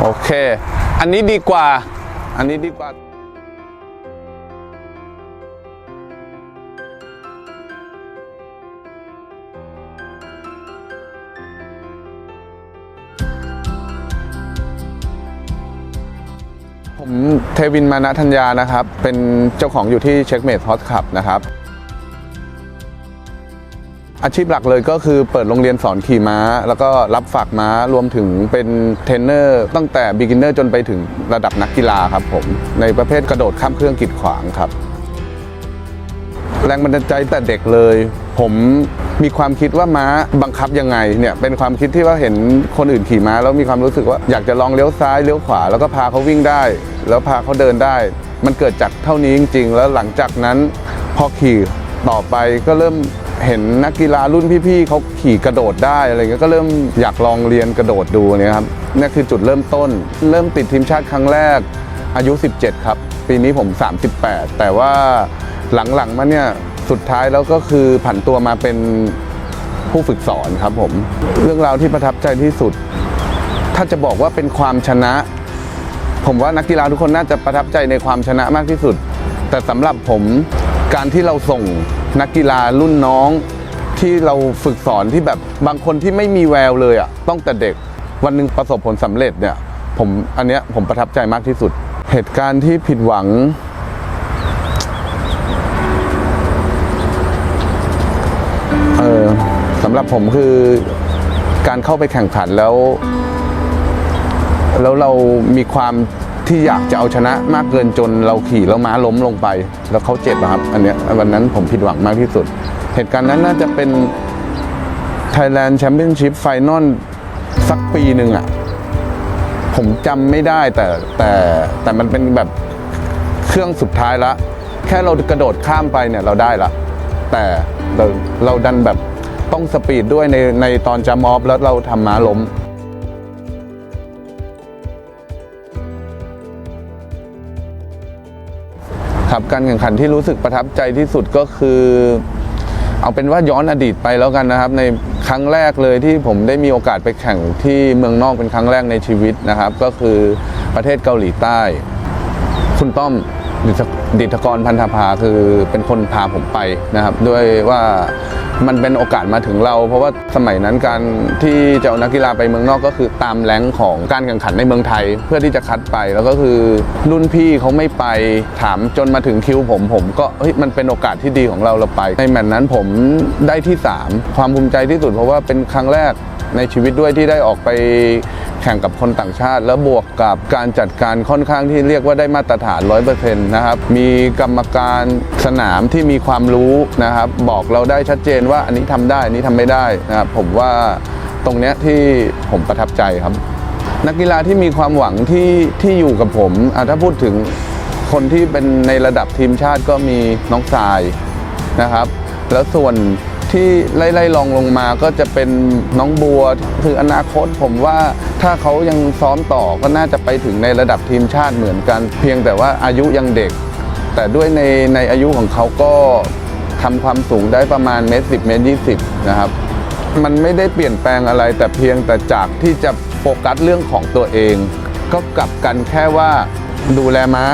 โอเค อันนี้ดีกว่า อันนี้ดีกว่าผมเทวินมานะธัญญานะครับ เป็นเจ้าของอยู่ที่เช็คเม e ฮอตคลับนะครับ อาชีพหลักเลยก็คือเปิดโรงเรียนสอนขี่ม้า แล้วก็รับฝากม้ารวมถึงเป็นเทรนเนอร์ตั้งแต่ b ิ g เนอร์จนไปถึงระดับนักกีฬาครับผม ในประเภทกระโดดข้ามเครื่องกีดขวางครับ แรงบันดาลใจแต่เด็กเลย ผมมีความคิดว่าม้าบังคับยังไงเนี่ยเป็นความคิดที่ว่าเห็นคนอื่นขี่ม้า แล้วมีความรู้สึกว่าอยากจะลองเลี้ยวซ้ายเลี้ยวขวา แล้วก็พาเขาวิ่งได้ แล้วพาเขาเดินได้ มันเกิดจากเท่านี้จริง ๆ แล้วหลังจากนั้นพอขี่ต่อไปก็เริ่ม เห็นนักกีฬารุ่นพี่ๆเขาขี่กระโดดได้อะไรเงี้ยก็เริ่มอยากลองเรียนกระโดดดูเนี่ยครับนี่คือจุดเริ่มต้น เริ่มติดทีมชาติครั้งแรกอายุ 17 ครับ ปีนี้ผม 38 แต่ว่าหลังๆมาเนี่ยสุดท้ายแล้วก็คือผันตัวมาเป็นผู้ฝึกสอนครับผมเรื่องราวที่ประทับใจที่สุด ถ้าจะบอกว่าเป็นความชนะ ผมว่านักกีฬาทุกคนน่าจะประทับใจในความชนะมากที่สุด แต่สำหรับผม การที่เราส่งนักกีฬารุ่นน้องที่เราฝึกสอนที่แบบบางคนที่ไม่มีแววเลยอะ่ะต้องแต่เด็กวันหนึ่งประสบผลสำเร็จเนี่ยผมอันเนี้ยผมประทับใจมากที่สุด เหตุการณ์ที่ผิดหวัง เออสำหรับผมคือการเข้าไปแข่งขันแล้ว แล้วเรามีความ ที่อยากจะเอาชนะมากเกินจนเราขี่แล้วม้าล้มลงไป แล้วเขาเจ็บอะครับ อันเนี้ยวันนั้นผมผิดหวังมากที่สุด เหตุการณ์นั้นน่าจะเป็น Thailand Championship Final สักปีหนึ่งอะผมจำไม่ได้แต่แต่แต่มันเป็นแบบเครื่องสุดท้ายละ แค่เรากระโดดข้ามไปเนี่ยเราได้ละแต่เราเราดันแบบต้องสปีดด้วยในในตอนจะมอบแล้วเราทำม้าล้ม ครับการแข่งขันที่รู้สึกประทับใจที่สุดก็คือ เอาเป็นว่าย้อนอดีตไปแล้วกันนะครับ ในครั้งแรกเลยที่ผมได้มีโอกาสไปแข่งที่เมืองนอกเป็นครั้งแรกในชีวิตนะครับ ก็คือประเทศเกาหลีใต้ คุณต้อมดิดิษกรพันธภาคือเป็นคนพาผมไปนะครับ ด้วยว่ามันเป็นโอกาสมาถึงเรา เพราะว่าสมัยนั้นการที่จะเอานักกีฬาไปเมืองนอกก็คือตามแรงของการแข่งขันในเมืองไทย เพื่อที่จะคัดไปแล้วก็คือรุ่นพี่เขาไม่ไปถามจนมาถึงคิวผมผมก็เฮ้ยมันเป็นโอกาสที่ดีของเราเราไป ในแมตช์นั้นผมได้ที่ 3 ความภูมิใจที่สุด เพราะว่าเป็นครั้งแรกในชีวิตด้วยที่ได้ออกไปแข่งกับคนต่างชาติ แล้วบวกกับการจัดการค่อนข้างที่เรียกว่าได้มาตรฐาน 100%นะครับมีกรรมการสนามที่มีความรู้นะครับ บอกเราได้ชัดเจนว่าอันนี้ทำได้อันนี้ทำไม่ได้นะครับผมว่าตรงเนี้ยที่ผมประทับใจครับ นักกีฬาที่มีความหวังที่ที่อยู่กับผมถ้าพูดถึงคนที่เป็นในระดับทีมชาติก็มีน้องทรายนะครับ แล้วส่วนที่ไล่ๆลองลงมาก็จะเป็นน้องบัวคืออนาคตผมว่าถ้าเขายังซ้อมต่อก็น่าจะไปถึงในระดับทีมชาติเหมือนกัน เพียงแต่ว่าอายุยังเด็ก แต่ด้วยในในอายุของเขาก็ทำความสูงได้ประมาณเมตรสิบเมตรยี่สิบนะครับ มันไม่ได้เปลี่ยนแปลงอะไร แต่เพียงแต่จากที่จะโฟกัสเรื่องของตัวเอง ก็กลับกันแค่ว่าดูแลม้า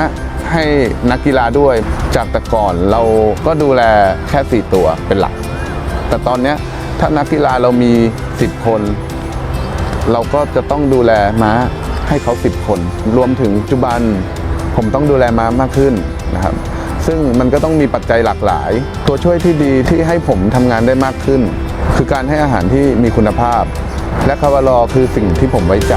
ให้นักกีฬาด้วยจากแต่ก่อนเราก็ดูแลแค่ 4 ตัวเป็นหลัก แต่ตอนนี้ถ้านักกีฬาเรามี 10 คน เราก็จะต้องดูแลม้าให้เขา 10 คน รวมถึงปัจจุบันผมต้องดูแลม้ามากขึ้น นะครับซึ่งมันก็ต้องมีปัจจัยหลากหลาย ตัวช่วยที่ดีที่ให้ผมทำงานได้มากขึ้น คือการให้อาหารที่มีคุณภาพ และคาวารอคือสิ่งที่ผมไว้ใจ